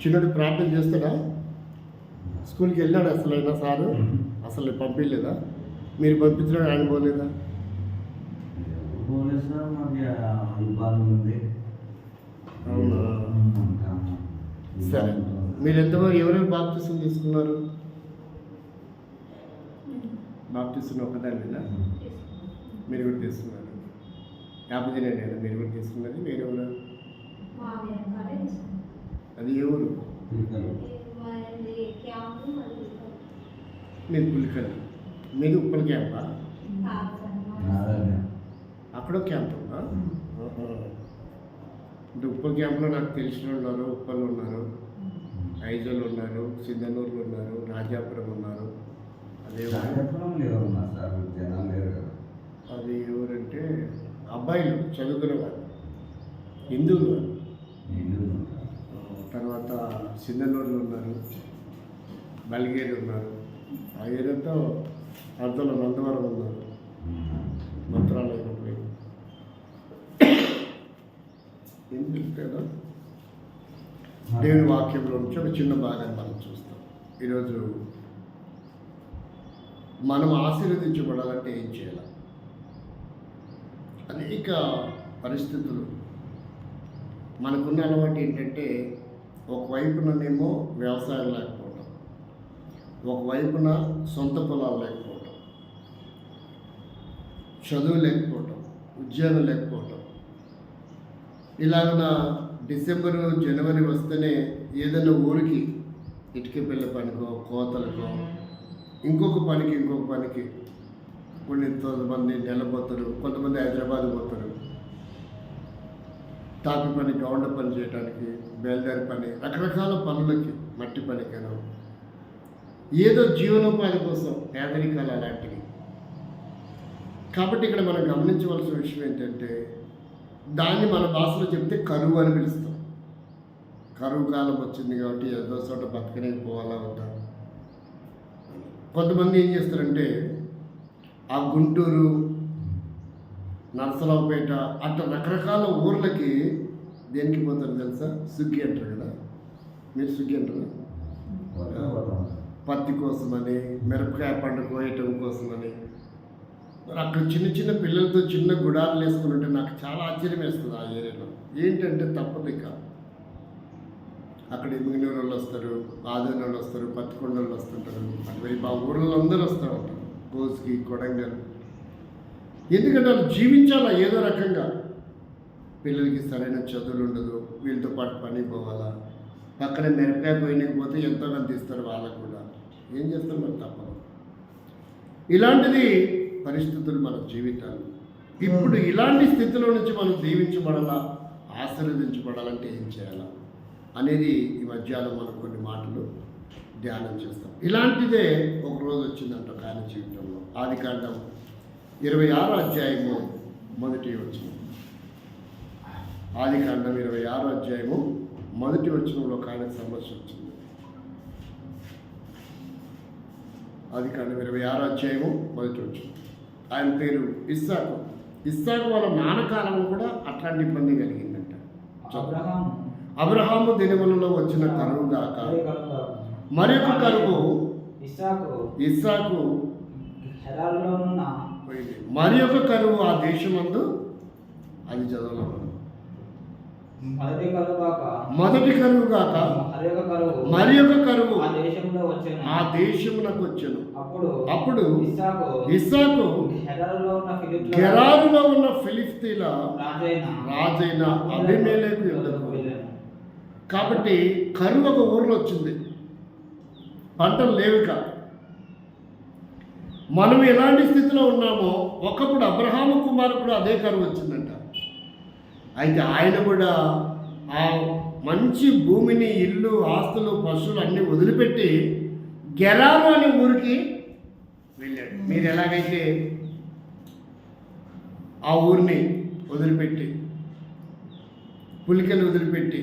చిన్నడు ప్రార్థన చేస్తాడా? స్కూల్కి వెళ్ళాడు అసలు అయినా సారు అసలు పంపించలేదా? మీరు పంపించడం ఆయన పోలేదా? అవునా? సరే. మీరు ఎంతమంది ఎవరెవరు బాప్తిసం తీసుకున్నారు? బాప్తిసం ఒకదానినా మీరు కూడా తీసుకున్నారు. యాభై నేను మీరు కూడా తీసుకున్నది మీరు ఎవరు అది ఎవరు? మరి మరి మీరు పులికలు. మీది ఉప్పల క్యాంపా? అక్కడ క్యాంప్ ఉందా. అంటే ఉప్పల క్యాంప్లో నాకు తెలిసిన ఉన్నారు ఉప్పలు ఉన్నారు. ఐజోలు ఉన్నారు సింధనూరులు ఉన్నారు రాజాపురం ఉన్నారు. అదే అది ఎవరంటే అబ్బాయిలు చదువుకునే వాళ్ళు. హిందువులు వాళ్ళు. తర్వాత సింధనూరులు ఉన్నారు బలిగేరు ఉన్నారు. ఆ ఏరియాతో అర్థంలో నందవరం ఉన్నారు. మంత్రాలయం ఒకటి. ఏం చెప్తారా దేవుని వాక్యంలో నుంచి ఒక చిన్న భాగాన్ని మనం చూస్తాం. ఈరోజు మనం ఆశీర్వదించబడాలంటే ఏం చేయాలి? అనేక పరిస్థితులు. మనకున్న అలవాటు ఏంటంటే ఒకవైపుననేమో వ్యవసాయం లేకపోవడం ఒకవైపున సొంత పొలాలు లేకపోవడం చదువు లేకపోవటం ఉద్యోగం లేకపోవటం. ఇలాగ డిసెంబరు జనవరి వస్తేనే ఏదైనా ఊరికి ఇటుక పిల్ల పనికో కోతలకో ఇంకొక పనికి ఇంకొక పనికి కొన్ని కొంతమంది నెల పోతారు కొంతమంది హైదరాబాద్ పోతారు. తాపి పని గౌండ పని చేయడానికి బయలుదేరి పని రకరకాల పనులకి మట్టి పనికను ఏదో జీవనోపాధి కోసం పేదరికాలు అలాంటివి. కాబట్టి ఇక్కడ మనం గమనించవలసిన విషయం ఏంటంటే దాన్ని మన భాషలో చెప్తే కరువు అని పిలుస్తాం. కరువు కాలం వచ్చింది కాబట్టి ఏదో చోట బతకనే పోవాలా వద్దా? కొంతమంది ఏం చేస్తారంటే ఆ గుంటూరు నర్సరావుపేట అట్లా రకరకాల ఊర్లకి దేనికి పోతారు తెలుసా? స్విగ్గీ అంటారు కదా. మీరు సుగ్గి అంటారు? పత్తి కోసమని మిరపకాయ పండు కోయటం కోసమని. మరి అక్కడ చిన్న చిన్న పిల్లలతో చిన్న గుడాలు వేసుకుని ఉంటే నాకు చాలా ఆశ్చర్యం వేస్తుంది ఆ ఏరియాలో. ఏంటంటే తప్పదు ఇక. అక్కడ ఎమ్మిగినూరు వాళ్ళు వస్తారు ఆదరణ వాళ్ళు వస్తారు పత్తికొండ వాళ్ళు వస్తుంటారు. అటువైపు ఆ ఊళ్ళో అందరూ వస్తూ ఉంటారు. కోస్కి కొడంగల్. ఎందుకంటే వాళ్ళు జీవించాలా ఏదో రకంగా? పిల్లలకి సరైన చదువులు ఉండదు వీళ్ళతో పాటు పని పోవాలా? పక్కన మిరపకాయ పోయినకపోతే ఎంతో మంది ఇస్తారు వాళ్ళకు కూడా. ఏం చేస్తారు మరి తప్పదు. ఇలాంటిది పరిస్థితులు మన జీవితాలు. ఇప్పుడు ఇలాంటి స్థితిలో నుంచి మనం దీవించబడాలా ఆశీర్వదించబడాలంటే ఏం చేయాలా? అనేది ఈ మధ్యాహ్నం మనం కొన్ని మాటలు ధ్యానం చేస్తాం. ఇలాంటిదే ఒక రోజు వచ్చిందంట ఒక ఆయన జీవితంలో. ఆది కాండం ఇరవై ఆరో అధ్యాయము మొదటి వచ్చింది ఆది కాండం ఇరవై ఆరో అధ్యాయము మొదటి వచ్చినంలో ఒక ఆయనకు సమస్య వచ్చింది ఆది కాండం ఇరవై ఆరో అధ్యాయము మొదటి వచ్చిన ఆయన పేరు ఇస్సాకు. ఇస్సాకు వాళ్ళ నాన్నకాలం కూడా అట్లాంటి ఇబ్బంది కలిగిందంట. అబ్రహాము. దినములలో వచ్చిన కరువు అదే కనుక మరొక కరువు. ఇస్సాకు. మరి ఒక కరువు ఆ దేశమందు. అది చదవడం మొదటి కలుగాక మొదటి మరి ఒక కరువు మరి ఒక కరువు ఆ దేశంలో వచ్చాను. ఆ దేశమునకు వచ్చెను. అప్పుడు అప్పుడు ఇస్సాకు ఉన్న గెరారులో ఉన్న ఫిలిస్తీన్ల రాజైన రాజైన అభిమేలకు యుద్ధకు కాబట్టి కరువు ఒక ఊర్లో వచ్చింది. పంటలు లేవుక. మనం ఎలాంటి స్థితిలో ఉన్నామో ఒకప్పుడు అబ్రహాము కుమారుడు అదే కరువు వచ్చిందంట అయితే ఆయన కూడా ఆ మంచి భూమిని ఇల్లు ఆస్తులు పశువులు అన్నీ వదిలిపెట్టి గెరారు అనే ఊరికి వెళ్ళాడు. మీరు ఎలాగైతే ఆ ఊరిని వదిలిపెట్టి పులికలు వదిలిపెట్టి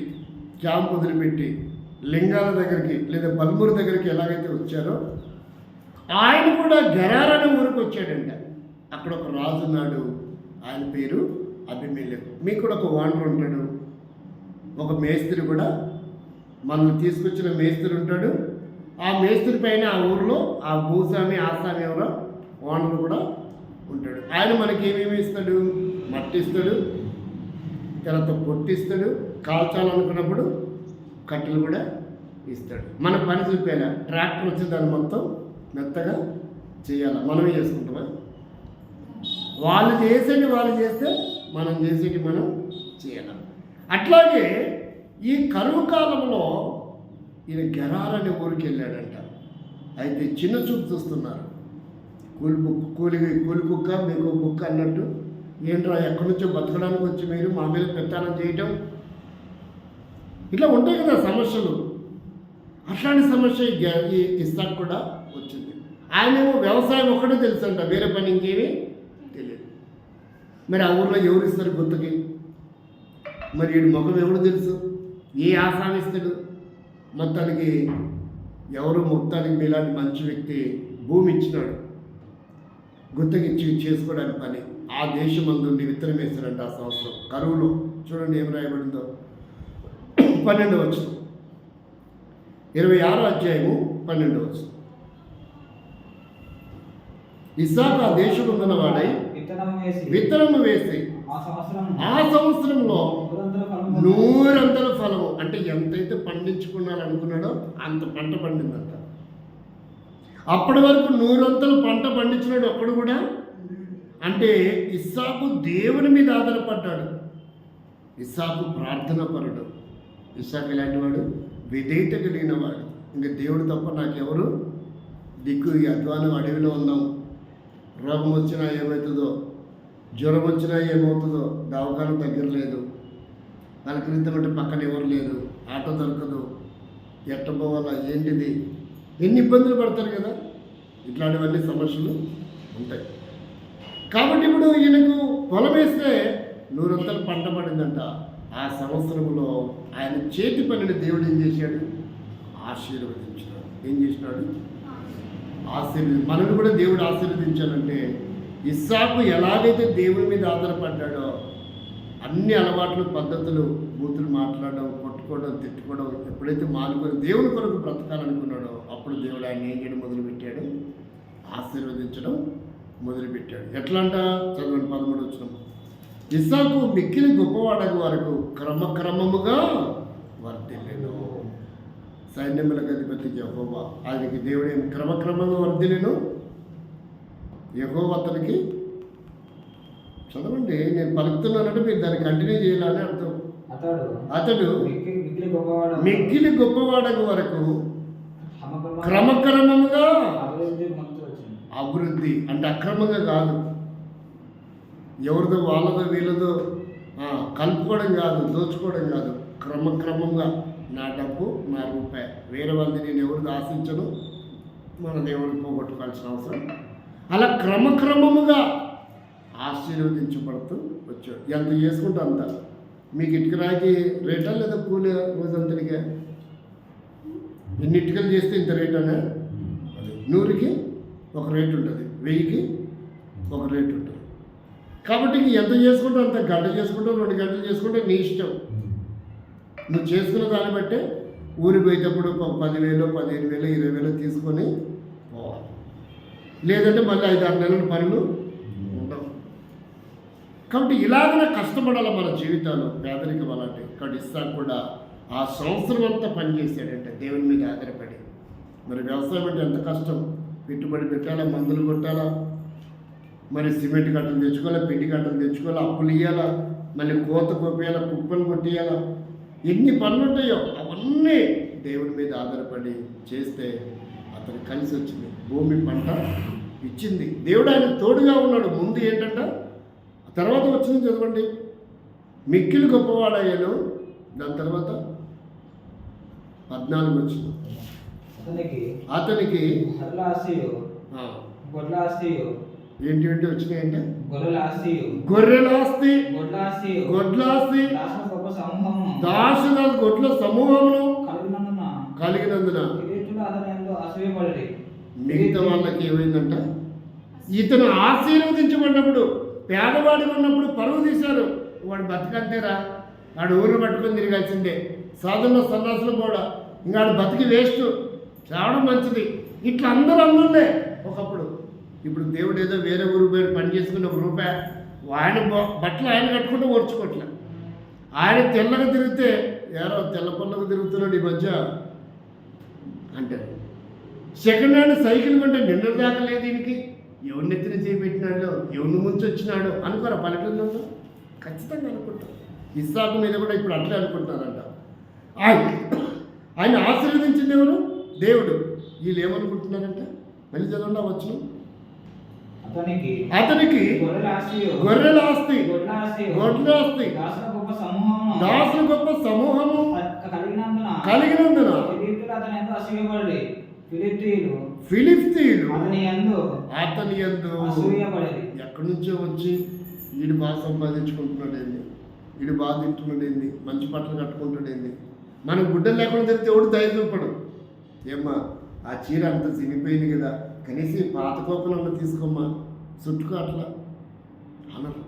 క్యాంప్ వదిలిపెట్టి లింగాల దగ్గరికి లేదా బల్మూరు దగ్గరికి ఎలాగైతే వచ్చారో ఆయన కూడా గెరార్ అనే ఊరికి వచ్చాడంట. అక్కడ ఒక రాజు ఉన్నాడు. ఆయన పేరు అభిమేలకు మీకు కూడా ఒక వాండర్ ఉంటాడు. ఒక మేస్త్రి కూడా. మనల్ని తీసుకొచ్చిన మేస్త్రి ఉంటాడు. ఆ మేస్త్రి పైన ఆ ఊరిలో ఆ భూస్వామి ఆస్వామి ఎవరో ఓనర్ కూడా ఉంటాడు. ఆయన మనకి ఏమేమి ఇస్తాడు? మట్టి ఇస్తాడు తర్వాత పొట్టిస్తాడు. కాల్చాలనుకున్నప్పుడు కట్టెలు కూడా ఇస్తాడు. మన పని చూపేలా ట్రాక్టర్ వచ్చి దాన్ని మొత్తం మెత్తగా చేయాలి? మనమే చేసుకుంటామా? వాళ్ళు చేసేది వాళ్ళు చేస్తే మనం చేసేది మనం చేయడం అట్లాగే ఈ కరువు కాలంలో ఈయన గెరారనే ఊరికి వెళ్ళాడంట. అయితే చిన్న చూపు చూస్తున్నారు. కూలి బుక్ కూలి కూలి బుక్క మీకు బుక్క అన్నట్టు. ఏంట్రా ఎక్కడి నుంచో బతకడానికి వచ్చి మీరు మా మీద పెత్తానం చేయటం? ఇట్లా ఉంటాయి కదా సమస్యలు. అట్లాంటి సమస్య ఈ ఇస్తాకు కూడా వచ్చింది. ఆయనేమో వ్యవసాయం ఒక్కటే తెలుసంట వేరే పని ఇంకేమీ మరి ఆ ఊర్లో ఎవరు ఇస్తారు గుత్తకి మరి వీడి ముఖం ఎవడు తెలుసు? ఏ ఆసానిస్తాడు మొత్తానికి ఎవరు మొత్తానికి మీలాంటి మంచి వ్యక్తి భూమి ఇచ్చినాడు? గుత్తకిచ్చి చేసుకోవడానికి పని. ఆ దేశమందు విత్తనం వేస్తాడంట ఆ సంవత్సరం. కరువులో చూడండి ఏం రాయబడిందో. పన్నెండు వచ్చు ఇరవై ఆరో అధ్యాయము పన్నెండు వచ్చు ఇసాక్ ఆ దేశంలో ఉన్నవాడై విత్తనం వేసి విత్తనము వేసి ఆ సంవత్సరం ఆ సంవత్సరంలో నూరంతల ఫలము అంటే ఎంతైతే పండించుకున్నారనుకున్నాడో అంత పంట పండిందంట. అప్పటి వరకు నూరంతలు పంట పండించినాడు ఒక్కడు కూడా? అంటే ఇస్సాకు దేవుని మీద ఆధారపడ్డాడు. ఇస్సాకు ప్రార్థన పరుడు. ఇస్సాకు ఇలాంటి వాడు? విధేయత కలిగిన వాడు. ఇంకా దేవుడు తప్ప నాకెవరు? దిక్కు ఈ అధ్వానం అడవిలో ఉన్నాం. రోగం వచ్చినా ఏమవుతుందో జ్వరం వచ్చినా ఏమవుతుందో దవాఖాన దగ్గర లేదు. పలకరించమంటే పక్కన ఎవరు లేరు ఆటో దొరకదు ఎట్ట పోవాలా ఏంటిది? ఎన్ని ఇబ్బందులు పడతారు కదా? ఇట్లాంటివన్నీ సమస్యలు ఉంటాయి. కాబట్టి ఇప్పుడు ఈయనకు పొలం వేస్తే నూరంతలు పంట పడిందంట. ఆ సంవత్సరంలో ఆయన చేతి పనిని దేవుడు ఏం చేశాడు? ఆశీర్వదించినాడు ఏం చేసినాడు? ఆశీర్వ మనల్ని కూడా దేవుడు ఆశీర్వదించాలంటే ఇస్సాకు ఎలాగైతే దేవుడి మీద ఆధారపడ్డాడో అన్ని అలవాట్లు పద్ధతులు బూతులు మాట్లాడడం కొట్టుకోవడం తిట్టుకోవడం ఎప్పుడైతే మానుకొని దేవుని కొరకు బ్రతకాలనుకున్నాడో అప్పుడు దేవుడు ఆయన ఏం చేయడం మొదలుపెట్టాడు? ఆశీర్వదించడం మొదలుపెట్టాడు. ఎట్లా అంట చదవండి పదమూడు వచ్చిన ఇస్సాకు మిక్కిలి గొప్పవాడకు వరకు క్రమక్రమముగా వర్తిల్లాడు సైన్యములకు అధిపతి యహోవా. ఆయనకి దేవుడు ఏం క్రమక్రమంగా వర్ధిల్లేను? యహోవా అతనికి చదవండి నేను పలుకుతున్నానంటే మీరు దాన్ని కంటిన్యూ చేయాలని అర్థం. అతడు మిక్కిలి మిక్కిలి గొప్పవాడు మిక్కిలి గొప్పవాడకు వరకు సమక్రమంగా క్రమక్రమముగా అభివృద్ధి అంటే అక్రమంగా కాదు. ఎవరిదో వాళ్ళదో వీళ్ళదో కలుపుకోవడం కాదు దోచుకోవడం కాదు. క్రమక్రమంగా నా డబ్బు నా రూపాయి. వేరే వాళ్ళది నేను ఎవరిది ఆశించను? మన దేవుడిని పోగొట్టుకోవాల్సిన అవసరం. అలా క్రమక్రమముగా ఆశీర్వదించబడుతూ వచ్చాడు. ఎంత చేసుకుంటే అంత. మీకు ఇటుకరాకి రేటా లేదా కూలి రోజంతటిగా ఎన్ని ఇటుకలు చేస్తే ఇంత రేట్ అది నూరుకి ఒక రేటు ఉంటుంది. వెయ్యికి ఒక రేట్ ఉంటుంది. కాబట్టి ఎంత చేసుకుంటే అంత? గంట చేసుకుంటావు రెండు గంటలు చేసుకుంటే నీ ఇష్టం. నువ్వు చేసుకున్న దాన్ని బట్టే ఊరి పోయేటప్పుడు పదివేలు పదిహేను వేలు ఇరవై వేలు తీసుకొని పోవాలి. లేదంటే మళ్ళీ ఐదు ఆరు నెలల పనులు ఉండవు. కాబట్టి ఇలాగనే కష్టపడాలి మన జీవితాలు పేదరికం అలాంటి కాబట్టి ఇస్తాను కూడా ఆ సంవత్సరం అంతా పనిచేశాడంటే దేవుని మీద ఆధారపడి. మరి వ్యవసాయం అంటే ఎంత కష్టం? పెట్టుబడి పెట్టాలా? మందులు కొట్టాలా? మరి సిమెంట్ కట్టలు తెచ్చుకోవాలా? పిండి కట్టలు తెచ్చుకోవాలా? అప్పులు ఇవ్వాలా మళ్ళీ కోత కొప్పేయాలా కుప్పలు కొట్టేయాలా? ఎన్ని పనులు ఉంటాయో అవన్నీ దేవుని మీద ఆధారపడి చేస్తే అతను కలిసి వచ్చింది. భూమి పంట ఇచ్చింది. దేవుడు ఆయన తోడుగా ఉన్నాడు. ముందు ఏంటంట? తర్వాత వచ్చింది చదవండి. మిక్కిలి గొప్పవాడయ్యాను దాని తర్వాత పద్నాలుగు వచ్చింది. అతనికి అతనికి ఏంటి ఏంటి వచ్చినాయంటే? గొర్రెల ఆస్తియు గొర్రెల ఆస్తి ఆస్తియు గొడ్ల సమూహమును కలిగినందున మిగతా వాళ్ళకి ఏమైందంట? ఇతను ఆశీర్వదించబడినప్పుడు పేదవాడిగా ఉన్నప్పుడు పరువు తీశారు. వాడు బతకంతేరా? ఆడు ఊరు పట్టుకొని తిరగాల్సిందే. సాధన సన్నాసులు కూడా. ఇంకా బతికి వేస్ట్. చావడం మంచిది. ఇట్లా అందరూ అందులే ఒకప్పుడు. ఇప్పుడు దేవుడు ఏదో వేరే ఊరు పోయి పని చేసుకుని ఒక రూపాయి ఆయన బట్టలు ఆయన కట్టుకుంటే ఓర్చుకోవట్లే. ఆయన తెల్లగా తిరిగితే ఎవరో తెల్ల పొల్లగా తిరుగుతున్నాడు ఈ మధ్య అంటే సెకండ్ హ్యాండ్ సైకిల్ కొంటే నిన్న దాకా లేదు దీనికి ఎవరిని ఎత్తిన చేపెట్టినాడో ఎవరిని ముంచి వచ్చినాడో అనుకోరా పల్లెటూళ్ళలో ఖచ్చితంగా అనుకుంటారు ఇస్సాకు మీద కూడా ఇప్పుడు అట్లే అనుకుంటున్నారంట. ఆయన ఆయన ఆశీర్వదించింది ఎవరు? దేవుడు. వీళ్ళు ఏమనుకుంటున్నారంట? మళ్ళీ చదవండి వచ్చిన అతనికి అతనికి గొర్రెల ఆస్తి. గొడ్ల ఆస్తి. దాసుల గొప్ప సమూహము కలిగినందున అతని ఎందు ఫిలిప్తీయులు అతని ఎక్కడి నుంచో వచ్చి వీడు బాగా సంపాదించుకుంటున్నాడు ఏంది? వీడు బాగా తింటున్నాడు ఏంది? మంచి బట్టలు కట్టుకుంటాడు ఏంది? మనకు గుడ్డలు లేకుండా తిరిగితే ఎవడు దయ చూపడు ఏమ్మా ఆ చీర అంత చినిపోయింది కదా. కనీసం పాత కోపనన్నా తీసుకోమ్మా. చుట్టుకో అట్లా. అనరు.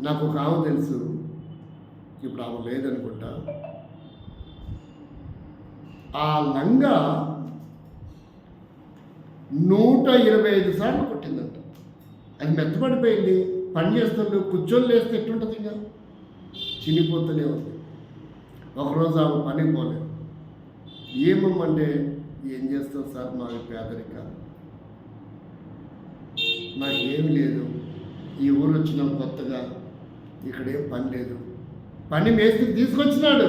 నాకు ఒక ఆమె తెలుసు. ఇప్పుడు ఆమె లేదనుకుంటా. ఆ లంగా నూట ఇరవై ఐదు సార్లు కొట్టిందంట. అది మెత్తపడిపోయింది పని చేస్తుండే కూర్చొని లేస్తే ఎట్లుంటుంది ఇంకా చినిపోతూనే ఉంది. ఒకరోజు ఆమె పని పోలేదు. ఏమమ్మంటే ఏం చేస్తావు సార్? మాది పేదరిక. నాకేం లేదు. ఈ ఊరు వచ్చినాం కొత్తగా. ఇక్కడేం పని లేదు. పని మేస్త్రి తీసుకొచ్చినాడు.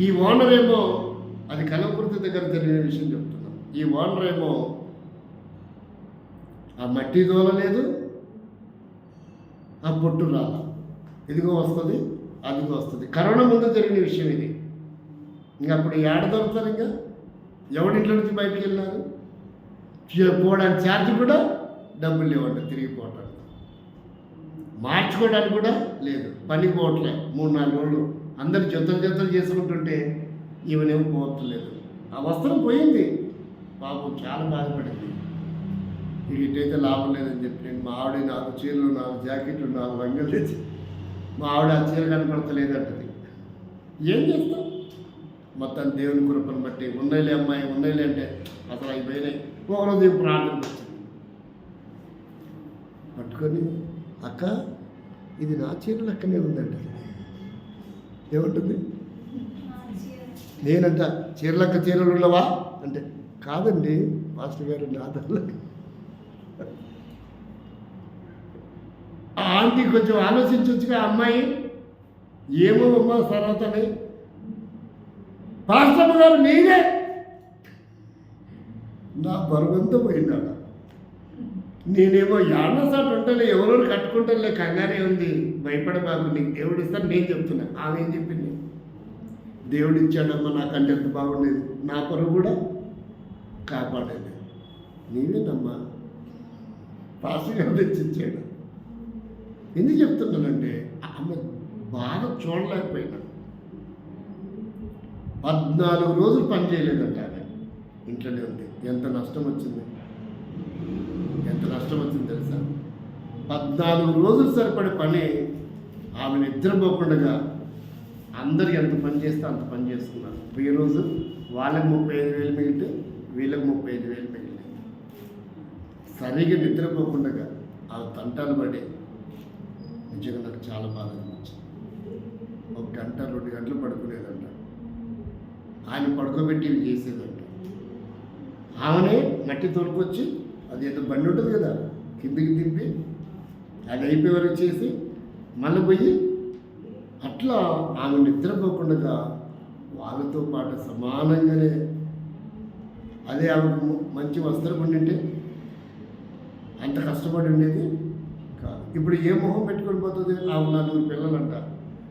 ఈ ఓనర్ ఏమో అది కలవకుర్తి దగ్గర జరిగిన విషయం చెప్తున్నాం. ఈ ఓనర్ ఏమో ఆ మట్టి దోలలేదు ఆ పొట్టు రాల. ఇదిగో వస్తుంది అదిగో వస్తుంది. కరోనా ముందు జరిగిన విషయం ఇది. ఇంకా అప్పుడు ఏడ దొరుకుతారు ఇంకా? ఎవడింట్లో నుంచి బయటికి వెళ్ళినారు? పోవడానికి ఛార్జ్ కూడా డబ్బులు లేవంట తిరిగిపోవటం మార్చుకోవడానికి కూడా లేదు. పనికి పోవట్లే. మూడు నాలుగు రోజులు అందరు జతలు జతలు చేసుకుంటుంటే ఈవెనేమో పోవట్లేదు. ఆ వస్త్రం పోయింది. పాపం చాలా బాధపడింది. ఇక ఇటైతే లాభం లేదని చెప్పి నేను మా ఆవిడ నాలుగు చీరలు నాలుగు జాకెట్లు నాలుగు రంగులు తెచ్చి మా ఆవిడ ఆ చీర కనపడతలేదంటది. ఏం చేస్తాం? మొత్తం దేవుని కృపను బట్టి ఉన్నాయిలే అమ్మాయి ఉన్నాయిలే అంటే అసలు అవి పోయినాయి. ఒకరోజు ప్రార్థన వచ్చింది. పట్టుకొని అక్క ఇది నా చీర లెక్కనే ఉందంట. ఏముంటుంది? నేనంట చీరలక్క చీరలు ఉన్నవా అంటే కాదండి మాస్టర్ గారు నా ఆ ఆంటీ కొంచెం ఆలోచించవచ్చుగా అమ్మాయి. ఏమో అమ్మ సరతని పాస్టర్ గారు నేనే నా బరువంతా పోయినాడ నేనేమో యాడసాట్ ఉంటాను ఎవరెవరు కట్టుకుంటారులే కంగారే ఉంది. భయపడబాకు నీకు దేవుడు ఇస్తాను నేను చెప్తున్నా. ఆమె ఏం చెప్పింది? దేవుడు ఇచ్చాడమ్మా నాకంటే ఎంత బాగుండేది. నా కొరకు కూడా కాపాడేది. నీవేనమ్మా? పాసిగా తెచ్చిచ్చాడు. ఎందుకు చెప్తున్నానంటే ఆమె బాగా చూడలేకపోయినా. పద్నాలుగు రోజులు పని చేయలేదంట ఆమె. ఇంట్లోనే ఉంది. ఎంత నష్టం వచ్చింది? కష్టం వచ్చింది తెలుసా? పద్నాలుగు రోజులు సరిపడే పని ఆమె నిద్రపోకుండా అందరు ఎంత పని చేస్తే అంత పని చేసుకున్నారు. ఈ రోజు వాళ్ళకి ముప్పై ఐదు వేలు మిగిలితే వీళ్ళకి ముప్పై ఐదు వేలు మిగిలినాయి. సరిగా నిద్రపోకుండా ఆ తంటాలు పడి నిజంగా నాకు చాలా బాధ అనిపించింది. ఒక గంట రెండు గంటలు పడుకునేదంట. ఆయన పడుకోబెట్టి ఇవి చేసేదంట. ఆమెనే మట్టి తోలుకొచ్చి అది ఏదో బండి ఉంటుంది కదా కిందికి దింపి అది అయిపోయే వరకు చేసి మళ్ళీ పోయి అట్లా ఆమె నిద్రపోకుండా వాళ్ళతో పాటు సమానంగానే అదే ఆమెకు మంచి వస్త్రం ఉండింటే అంత కష్టపడి ఉండేది కాదు. ఇప్పుడు ఏ మొహం పెట్టుకొని పోతుంది? ఆమె నలుగురు అంట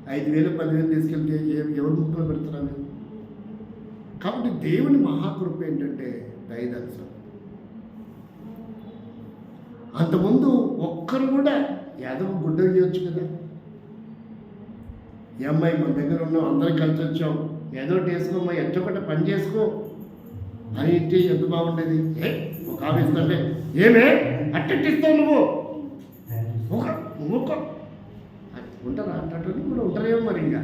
ఐదు వేలు పదివేలు తీసుకెళ్తే ఏ ఎవరు ముక్కలు పెడుతున్నారు కాబట్టి దేవుని మహాకృప ఏంటంటే దయదర్శనం అంతకుముందు ఒక్కరు కూడా యాదవ గుడ్డ చేయొచ్చు కదా. ఈ అమ్మాయి మన దగ్గర ఉన్నాం అందరం కలిసి వచ్చాం. ఏదో ఒకటి వేసుకోమ్మా ఎట్టొకటి పని చేసుకో. అని ఇంటి ఎంత బాగుండేది? ఏ ఒక ఆమె ఇస్తుంటే ఏమే? అట్టట్టిస్తావు నువ్వు? ఒక నువ్వు ఒక ఉంటారా అట్లాంటి కూడా ఉంటారేమో మరి ఇంకా.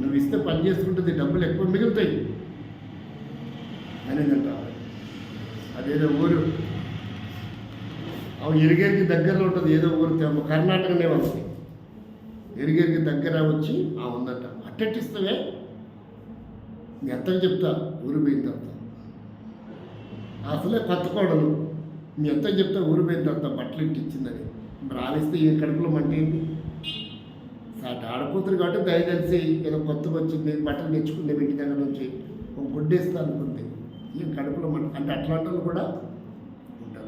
నువ్వు ఇస్తే పని చేసుకుంటుంది డబ్బులు ఎక్కువ మిగులుతాయి. అనేది అంటారు అదేదో ఊరు. అవి ఎరిగేరికి దగ్గరలో ఉంటుంది ఏదో ఊరు తెమ్మ కర్ణాటకనే ఉంది. ఎరిగేరికి దగ్గర వచ్చి ఆ ఉందట. అట్టట్టిస్తావే? మీ అత్తకి చెప్తా ఊరు పోయిన తర్వాత. అసలే కొత్త కోడలు మీ అత్తకి చెప్తా ఊరు పోయిన తర్వాత బట్టలు ఇంటి ఇచ్చిందని రాలిస్తే ఏం కడుపులో మంట ఏంటి సాటి ఆడకూతురు కాబట్టి దయచేసి ఏదో కొత్తగా వచ్చింది బట్టలు తెచ్చుకునే ఇంటి దగ్గర నుంచి ఒక గుడ్డేస్తా అనుకుంది. ఏం కడుపులో మంట? అంటే అట్లాంటి కూడా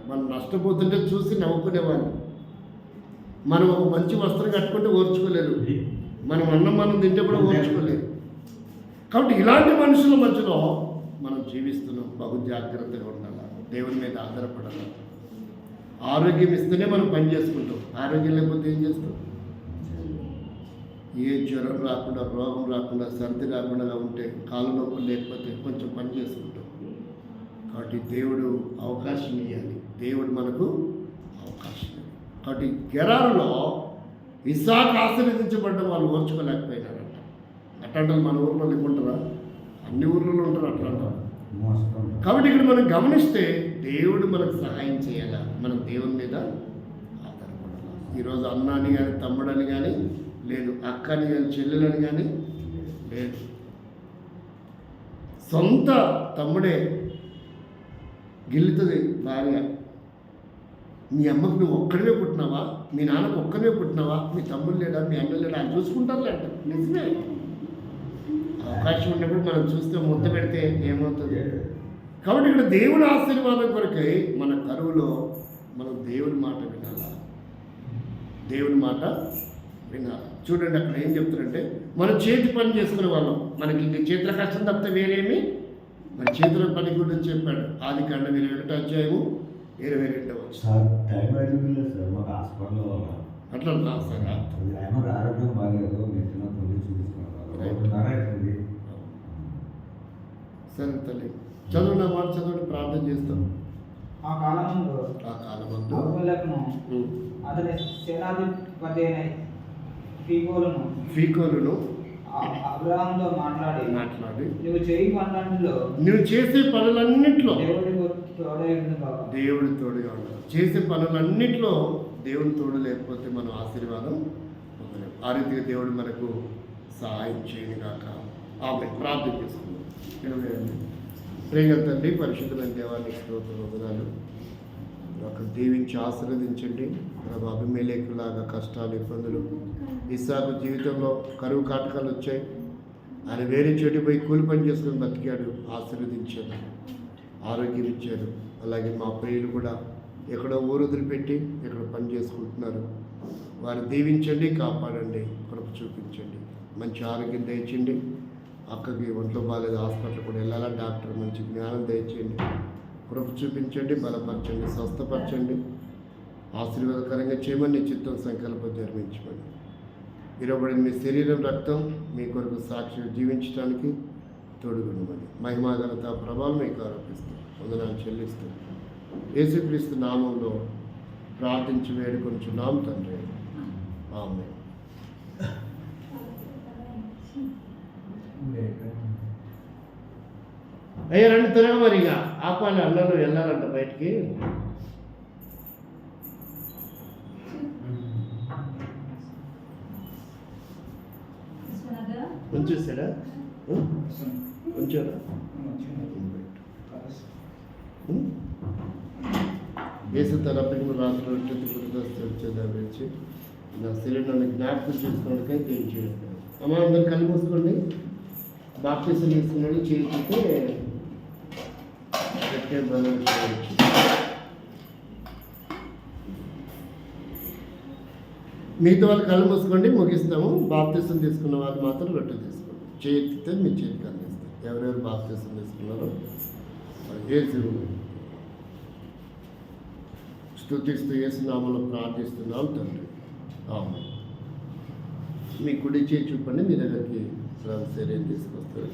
మనం నష్టపోతుంటే చూసి నవ్వుకునేవాళ్ళు. మనం ఒక మంచి వస్త్రం కట్టుకుంటే ఓర్చుకోలేరు. మనం అన్నం మనం తింటే కూడా ఓర్చుకోలేరు. కాబట్టి ఇలాంటి మనుషుల మధ్యలో మనం జీవిస్తున్నాం. బహు జాగ్రత్తగా ఉండాలి? దేవుని మీద ఆధారపడాలి? ఆరోగ్యం ఇస్తేనే మనం పని చేసుకుంటాం. ఆరోగ్యం లేకపోతే ఏం చేస్తాం? ఏ జ్వరం రాకుండా రోగం రాకుండా సర్ది రాకుండా ఉంటే కాలు నొప్పులు లేకపోతే కొంచెం పని చేసుకుంటాం. కాబట్టి దేవుడు అవకాశం ఇవ్వాలి దేవుడు మనకు అవకాశం కాబట్టి గెరారులో ఇసాక్ ఆశీర్వదించబడ్డ వాళ్ళు ఓర్చుకోలేకపోయినారంట. అట్లాంటి మన ఊర్లో లేకుంటారా అన్ని ఊర్లలో ఉంటారు అట్లాంటి కాబట్టి ఇక్కడ మనం గమనిస్తే దేవుడు మనకు సహాయం చేయాలా? మనం దేవుని మీద ఆధారపడాలి? ఈరోజు అన్న అని కానీ తమ్ముడని కానీ లేదు అక్క అని కానీ చెల్లెలని కానీ లేదు. సొంత తమ్ముడే గిల్లుతుంది భార్య. మీ అమ్మకు నువ్వు ఒక్కడివే పుట్టినావా? మీ నాన్నకు ఒక్కనే పుట్టినావా? మీ తమ్ముడు లేడా? మీ అన్న లేడా? అని చూసుకుంటారులే అంట నిజమే. అవకాశం ఉన్నప్పుడు మనం చూస్తే ముద్ద పెడితే ఏమవుతుంది? కాబట్టి ఇక్కడ దేవుని ఆశీర్వాదం కొరకై మన కరువులో మనం దేవుని మాట వినాలా? దేవుని మాట వినాలి? చూడండి అక్కడ ఏం చెప్తారంటే మన చేతి పని చేసుకునే వాళ్ళం. మనకి ఇంక చేతుల కష్టం తప్పితే వేరేమి? మన చేతుల పని గురించి చెప్పాడు. ఆది కాండం ఇరవై ఒకటో అధ్యాయము ఇరవై రెండవ. సార్ టైం అయిపోయింది సార్ మాకు హాస్పిటల్లో అట్లా సరే? ఆయనకు ఆరోగ్యం బాగాలేదు నెత్తిన చూపించుకున్నారు అవుతుంది సరే తల్లి చదువు నా మాట చదవండి ప్రార్థన చేస్తాం ఆ కాలమందు ఆ కాలమందు అతని సేనాధిపతి అయిన ఫీకోలను? ఫీకోలును అబ్రహాంతో మాట్లాడి మాట్లాడి నువ్వు చేయి పనులన్నిలో నువ్వు చేసే పనులన్నిట్లో దేవుడి దేవుడు తోడుగా ఉండాలి చేసే పనులన్నిట్లో దేవుని తోడు లేకపోతే మనం ఆశీర్వాదం పొందలేము ఆ రీతిగా దేవుడు మనకు సహాయం చేయని కాక ఆమె ప్రార్థన చేసుకుందాం. ప్రేమ తండ్రి పరిశుద్ధమైన దేవాన్ని స్తోత్ర వదనాలు. అక్కడ దీవించి ఆశీర్వదించండి. ప్రభు అభిమేలేకులాగా కష్టాలు ఇబ్బందులు ఇసాకు జీవితంలో కరువు కాటకాలు వచ్చాయి. ఆయన వేరే చోటు పోయి కూలి పని చేసుకుని బతికాడు. ఆశీర్వదించాడు ఆరోగ్యం ఇచ్చారు అలాగే మా ప్రియులు కూడా ఎక్కడో ఊరు వదిలిపెట్టి ఇక్కడ పని చేసుకుంటున్నారు. వారిని దీవించండి కాపాడండి కృప చూపించండి. మంచి ఆరోగ్యం దయచండి అక్కకి ఒంట్లో బాగాలేదు హాస్పిటల్ కూడా వెళ్ళాలా డాక్టర్? మంచి జ్ఞానం దయచేయండి. కృప చూపించండి బలపరచండి స్వస్థపరచండి. ఆశీర్వాదకరంగా చేయమని చిత్తం సంకల్పం నిర్మించమని ఇరవబడిన మీ శరీరం రక్తం మీ కొరకు సాక్షి జీవించడానికి తోడుగుండమని మహిమాగలత ప్రభావం మీకు ఆరోపిస్తూ. వందనాలు చెల్లిస్తూ. యేసుక్రీస్తు నామంలో ప్రార్థించి వేడుకొంచున్నాం తండ్రి. ఆమె అయ్యా రండి త్వరగా మరి ఇక ఆపాలి అన్నలు వెళ్ళాలంట బయటికి? ఉంచేసాడా ఉంచారా? దేశ తరపున రాత్రి వచ్చేది గురుదస్తు వచ్చేదా గురించి నా శరీరాన్ని జ్ఞాపకం చేసుకోవడానికి ఏం చేయండి అమ్మ అందరు కళ్ళు బాప్తీసం తీసుకున్నాడు చేయించితే పెట్టే చేయవచ్చు మిగతా వాళ్ళు కళ్ళు మూసుకోండి ముగిస్తాము. బాప్తీసం తీసుకున్న వాళ్ళు మాత్రం రొట్టె తీసుకోండి. చేతితే మీ చేతికి ఎవరెవరు బాప్తీసం తీసుకున్నారో ఏసు స్థుతిస్తూ ఏసునామలో ప్రార్థిస్తున్నాం తండ్రి. ఆమె మీ కుడి చేయి చూపండి మీ దగ్గరికి శరీరం తీసుకొస్తారు.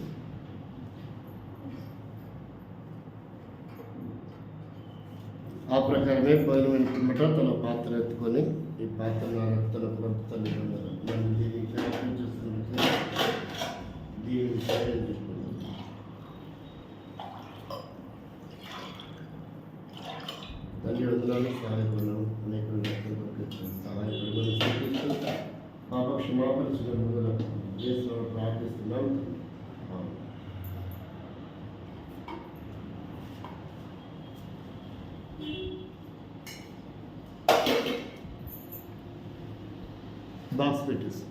ఆ ప్రకారమే భోజనం పిమ్మట తన పాత్ర ఎత్తుకొని ఈ పాత్ర తన రక్తన ప్రభుత్వ నిబంధన నన్ను దీన్ని జ్ఞాపకం చేస్తున్నట్టు దీని విషయం చెప్పుకున్నాను ధన్యవాదాలు సహాయపడడం అనేక సహాయపడమని సంతోషిస్తూ పాప క్షమాపణ ముందు చేసిన ప్రార్థిస్తున్నాం ఆమేన్. బాక్స్ పెట్టేసి